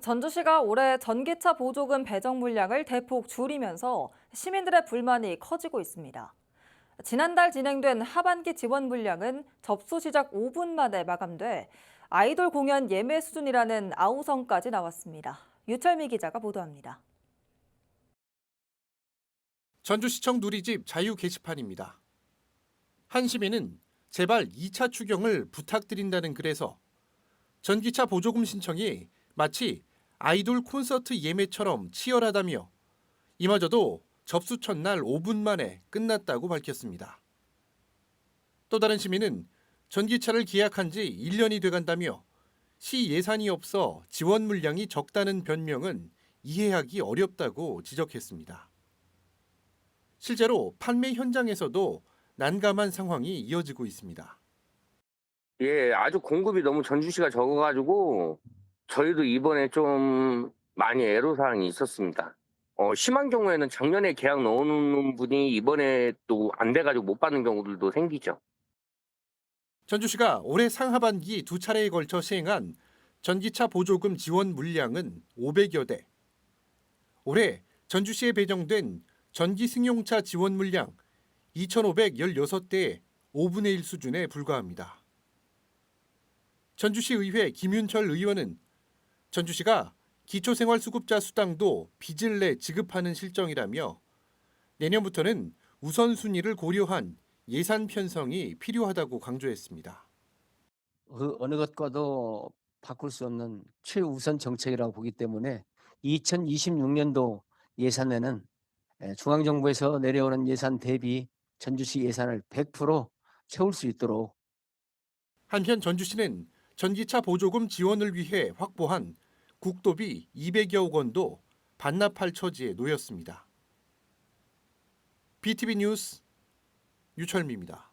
전주시가 올해 전기차 보조금 배정 물량을 대폭 줄이면서 시민들의 불만이 커지고 있습니다. 지난달 진행된 하반기 지원 물량은 접수 시작 5분 만에 마감돼 아이돌 공연 예매 수준이라는 아우성까지 나왔습니다. 유철미 기자가 보도합니다. 전주시청 누리집 자유 게시판입니다. 한 시민은 제발 2차 추경을 부탁드린다는 글에서 전기차 보조금 신청이 마치 아이돌 콘서트 예매처럼 치열하다며 이마저도 접수 첫날 5분 만에 끝났다고 밝혔습니다. 또 다른 시민은 전기차를 계약한 지 1년이 돼간다며 시 예산이 없어 지원 물량이 적다는 변명은 이해하기 어렵다고 지적했습니다. 실제로 판매 현장에서도 난감한 상황이 이어지고 있습니다. 예, 아주 공급이 너무 전주시가 적어가지고 저희도 이번에 좀 많이 애로사항이 있었습니다. 어, 심한 경우에는 작년에 계약 넣어놓는 분이 이번에 또 안 돼가지고 못 받는 경우들도 생기죠. 전주시가 올해 상하반기 두 차례에 걸쳐 시행한 전기차 보조금 지원 물량은 500여 대. 올해 전주시에 배정된 전기 승용차 지원 물량 2,516대의 5분의 1 수준에 불과합니다. 전주시 의회 김윤철 의원은 전주시가 기초생활수급자 수당도 빚을 내 지급하는 실정이라며 내년부터는 우선순위를 고려한 예산 편성이 필요하다고 강조했습니다. 그 어느 것과도 바꿀 수 없는 최우선 정책이라고 보기 때문에 2026년도 예산에는 에, 중앙정부에서 내려오는 예산 대비 전주시 예산을 100% 채울 수 있도록 한편 전주시는 전기차 보조금 지원을 위해 확보한 국도비 200여억 원도 반납할 처지에 놓였습니다. BTV 뉴스 유철미입니다.